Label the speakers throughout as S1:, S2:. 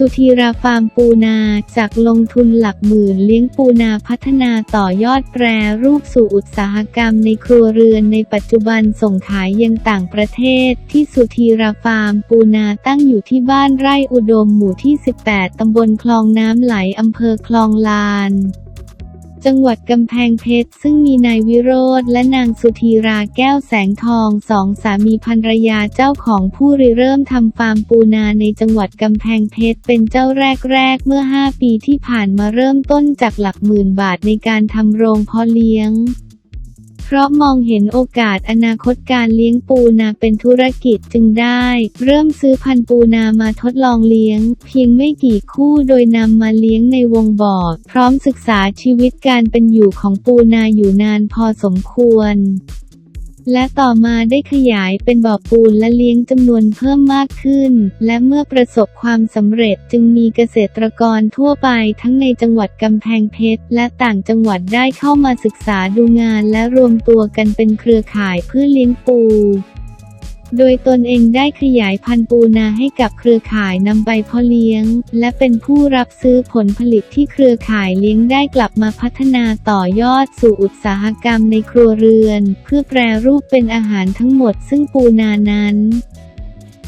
S1: สุธีราฟาร์มปูนาจากลงทุนหลักหมื่นเลี้ยงปูนาพัฒนาต่อยอดแปรรูปสู่อุตสาหกรรมในครัวเรือนในปัจจุบันส่งขายยังต่างประเทศ ที่สุธีราฟาร์มปูนาตั้งอยู่ที่บ้านไร่อุดมหมู่ที่ 18 ตำบลคลองน้ำไหลอำเภอคลองลาน จังหวัดกำแพงเพชร ซึ่งมีนายวิโรธและนางสุธีราแก้วแสงทองสองสามีภรรยาเจ้าของผู้ริเริ่มทำฟาร์มปูนาในจังหวัดกำแพงเพชร เป็นเจ้าแรกๆ เมื่อ 5 ปีที่ผ่านมาเริ่มต้นจากหลักหมื่นบาทในการทำโรงเพาะเลี้ยง เพราะมองเห็นโอกาสอนาคตการเลี้ยงปูนาเป็นธุรกิจจึงได้ เริ่มซื้อพันธุ์ปูนามาทดลองเลี้ยง เพียงไม่กี่คู่โดยนำมาเลี้ยงในวงบ่อพร้อมศึกษาชีวิตการเป็นอยู่ของปูนาอยู่นานพอสมควร และต่อมาได้ขยายเป็นบ่อปูนและเลี้ยงจำนวนเพิ่มมากขึ้น และเมื่อประสบความสำเร็จจึงมีเกษตรกรทั่วไปทั้งในจังหวัดกำแพงเพชร และต่างจังหวัดได้เข้ามาศึกษาดูงานและรวมตัวกันเป็นเครือข่ายเพื่อเลี้ยงปู โดยตนเองได้ขยายพันธุ์ปูนาให้กับเครือข่ายนำไปเพาะเลี้ยง และเป็นผู้รับซื้อผลผลิตที่เครือข่ายเลี้ยงได้กลับมาพัฒนาต่อยอดสู่อุตสาหกรรมในครัวเรือน เพื่อแปรรูปเป็นอาหารทั้งหมดซึ่งปูนานั้น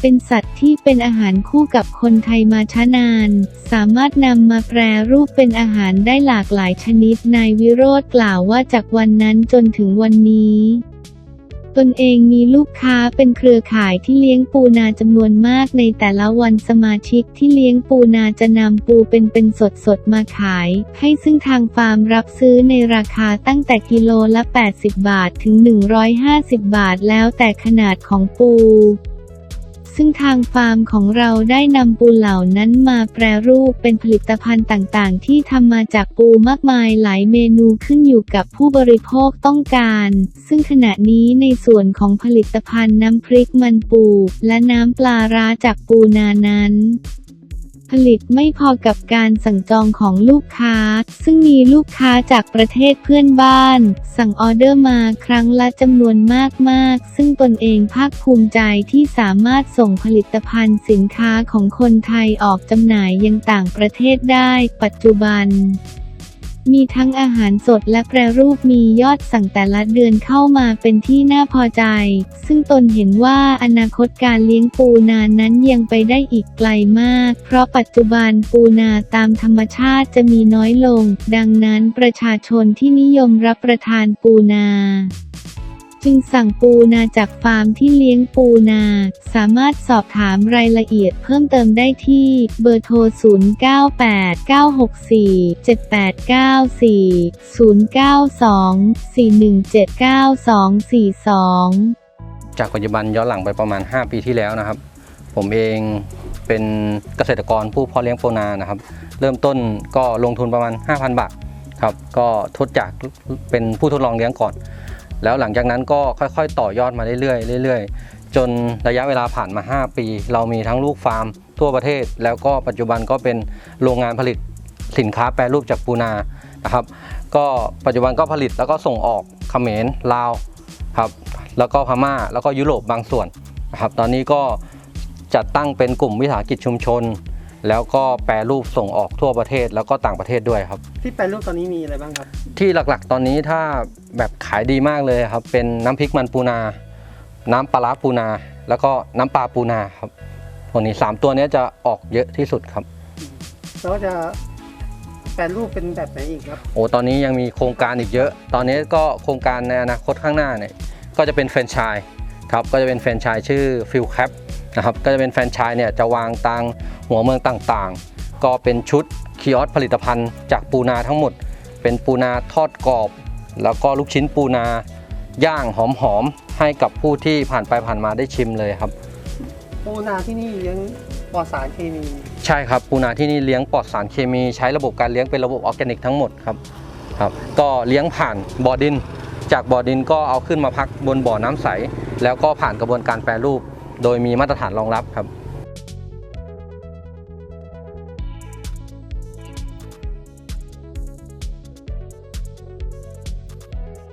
S1: เป็นสัตว์ที่เป็นอาหารคู่กับคนไทยมาช้านาน สามารถนำมาแปรรูปเป็นอาหารได้หลากหลายชนิด นายวิโรธกล่าวว่าจากวันนั้นจนถึงวันนี้ ตนเองมีลูกค้าเป็นเครือข่ายที่เลี้ยงปูนาจำนวนมากในแต่ละวันสมาชิกที่เลี้ยงปูนาจะนำปูเป็นเป็นสดสดมาขาย ให้ซึ่งทางฟาร์มรับซื้อในราคาตั้งแต่กิโลละ 80 บาทถึง 150 บาทแล้วแต่ขนาดของปู ซึ่งทางฟาร์มของเราได้นำปูเหล่านั้นมาแปรรูปเป็นผลิตภัณฑ์ต่างๆ ที่ทำมาจากปูมากมายหลายเมนูขึ้นอยู่กับผู้บริโภคต้องการ ซึ่งขณะนี้ในส่วนของผลิตภัณฑ์น้ำพริกมันปู และน้ำปลาร้าจากปูนานั้น ผลิตไม่พอกับการสั่งจองของลูกค้า ซึ่งมีลูกค้าจากประเทศเพื่อนบ้าน สั่งออเดอร์มาครั้งละจำนวนมากๆ ซึ่งตนเองภาคภูมิใจที่สามารถส่งผลิตภัณฑ์สินค้าของคนไทยออกจำหน่ายยังต่างประเทศได้ ปัจจุบัน มีทั้งอาหารสดและแปรรูปมียอดสั่งแต่ละเดือนเข้ามาเป็นที่น่าพอใจ ซึ่งตนเห็นว่าอนาคตการเลี้ยงปูนานั้นยังไปได้อีกไกลมาก เพราะปัจจุบันปูนาตามธรรมชาติจะมีน้อยลง ดังนั้นประชาชนที่นิยมรับประทานปูนา จึงสั่งปูนาจากฟาร์มที่เลี้ยงปูนา สามารถสอบถามรายละเอียดเพิ่มเติมได้ที่ เบอร์โทร 0989647894
S2: จากปัจจุบันย้อนหลังไปประมาณ 5 ปีที่แล้วนะครับ ผมเองเป็นเกษตรกรผู้เพาะเลี้ยงโปนานะครับ เริ่มต้นก็ลงทุนประมาณ 5,000 บาทครับ ก็ทดจากเป็นผู้ทดลองเลี้ยงก่อน แล้วหลังจากนั้นก็ค่อยๆ ต่อยอดมาเรื่อยๆเรื่อยๆ จนระยะเวลาผ่านมา 5 ปี เรามีทั้งลูกฟาร์มทั่วประเทศ แล้วก็ปัจจุบันก็เป็นโรงงานผลิตสินค้าแปรรูปจากปูนานะครับ ก็ปัจจุบันก็ผลิตแล้วก็ส่งออกเขมรลาวครับแล้วก็พม่าแล้วก็ยุโรปบางส่วนนะครับตอนนี้ก็จัดตั้งเป็นกลุ่มวิสาหกิจชุมชน แล้วก็แปรรูปส่งออกทั่วประเทศแล้วก็ต่างประเทศด้วยครับ
S3: ที่แปลรูปตอนนี้มีอะไรบ้างครับ
S2: ที่หลักๆ ตอนนี้ถ้าแบบขายดีมากเลยครับ เป็นน้ำพริกมันปูนา น้ำปลาร้าปูนา แล้วก็น้ำปลาปูนาครับพวกนี้สามตัวเนี้ยจะออกเยอะที่สุดครับ
S3: แล้วจะแปลรูปเป็นแบบไหนอีกครับ
S2: โอ้ตอนนี้ยังมีโครงการอีกเยอะ ตอนนี้ก็โครงการในอนาคตข้างหน้าเนี่ยก็จะเป็นแฟรนไชส์ ครับก็จะเป็นแฟรนไชส์ชื่อฟิลแคปนะครับก็จะเป็นแฟรนไชส์เนี่ยจะวางตังหัวเมืองต่างๆ ก็เป็นชุดคีออสผลิตภัณฑ์จากปูนาทั้งหมด เป็นปูนาทอดกรอบ แล้วก็ลูกชิ้นปูนาย่างหอมๆ ให้กับผู้ที่ผ่านไปผ่านมาได้ชิมเลยครับ
S3: ปูนาที่นี่เลี้ยงปลอดสารเคมี
S2: ใช่ครับปูนาที่นี่เลี้ยงปลอดสารเคมี ใช้ระบบการเลี้ยงเป็นระบบออร์แกนิกทั้งหมดครับครับ ก็เลี้ยงผ่านบ่อดิน จากบ่อดินก็เอาขึ้นมาพักบนบ่อน้ำใส แล้วก็ผ่านกระบวนการแปรรูป โดยมีมาตรฐานรองรับครับ